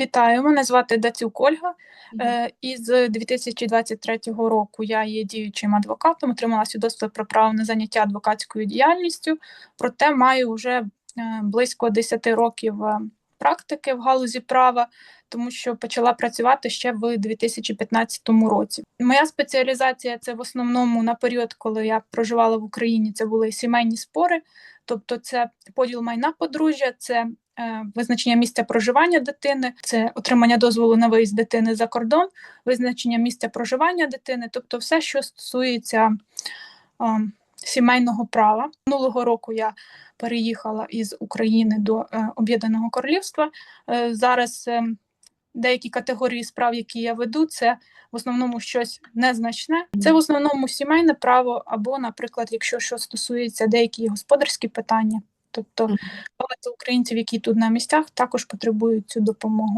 Вітаю, мене звати Дацюк Ольга. Е, Із 2023 року я є діючим адвокатом, отримала свідоцтво про право на заняття адвокатською діяльністю, проте маю вже е, близько 10 років е, практики в галузі права, тому що почала працювати ще в 2015 році. Моя спеціалізація це в основному на період, коли я проживала в Україні, це були сімейні спори, тобто це поділ майна подружжя, це визначення місця проживання дитини, це отримання дозволу на виїзд дитини за кордон, визначення місця проживання дитини, тобто все, що стосується е, сімейного права. Минулого року я переїхала із України до е, Об'єднаного Королівства. Е, зараз е, деякі категорії справ, які я веду, це в основному щось незначне. Це в основному сімейне право, або, наприклад, якщо що стосується деякі господарські питання. Тобто але багато українців, які тут на місцях, також потребують цю допомогу.